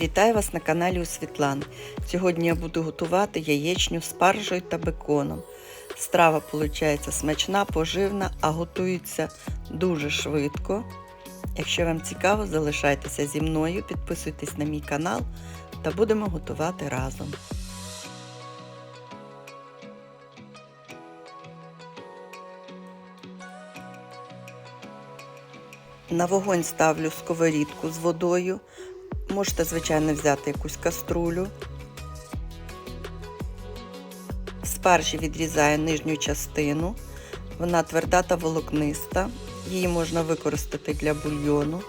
Вітаю вас на каналі у Світлани. Сьогодні я буду готувати яєчню з спаржею та беконом. Страва виходить смачна, поживна, а готується дуже швидко. Якщо вам цікаво, залишайтеся зі мною, підписуйтесь на мій канал та будемо готувати разом. На вогонь ставлю сковорідку з водою. Можете, звичайно, взяти якусь каструлю. В спаржі відрізаю нижню частину. Вона тверда та волокниста. Її можна використати для бульйону.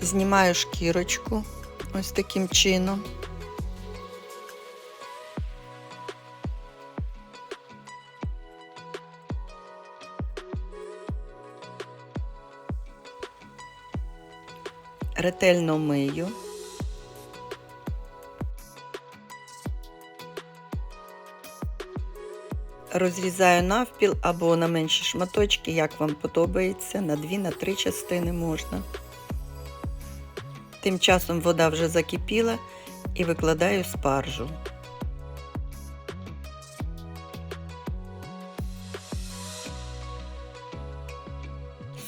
Знімаю шкірочку ось таким чином. Ретельно мию. Розрізаю навпіл або на менші шматочки, як вам подобається, на 2-3 частини можна. Тим часом вода вже закипіла і викладаю спаржу.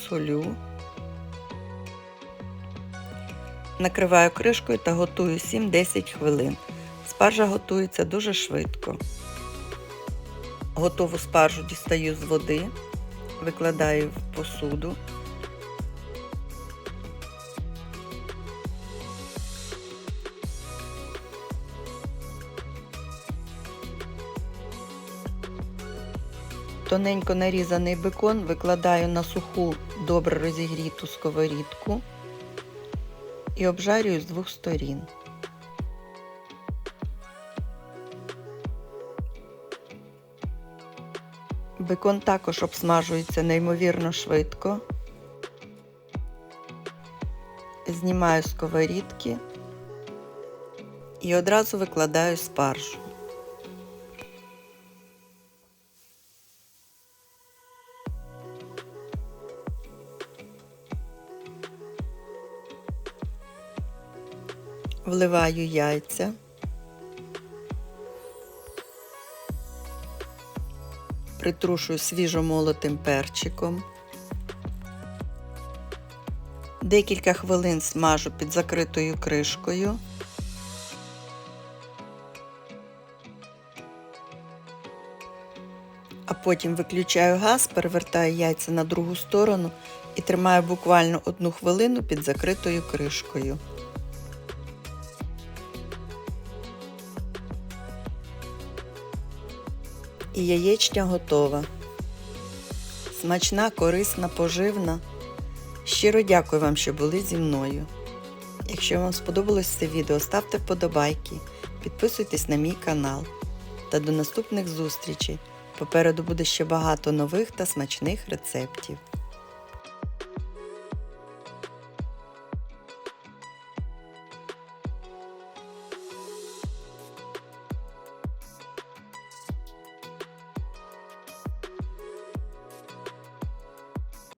Солю. Накриваю кришкою та готую 7-10 хвилин. Спаржа готується дуже швидко. Готову спаржу дістаю з води, викладаю в посуду. Тоненько нарізаний бекон викладаю на суху, добре розігріту сковорідку і обжарюю з двох сторін. Бекон також обсмажується неймовірно швидко. Знімаю сковорідки і одразу викладаю спаржу. Вливаю яйця. Притрушую свіжомолотим перчиком. Декілька хвилин смажу під закритою кришкою. А потім виключаю газ, перевертаю яйця на другу сторону і тримаю буквально одну хвилину під закритою кришкою. І яєчня готова. Смачна, корисна, поживна. Щиро дякую вам, що були зі мною. Якщо вам сподобалось це відео, ставте вподобайки, підписуйтесь на мій канал. Та до наступних зустрічей. Попереду буде ще багато нових та смачних рецептів.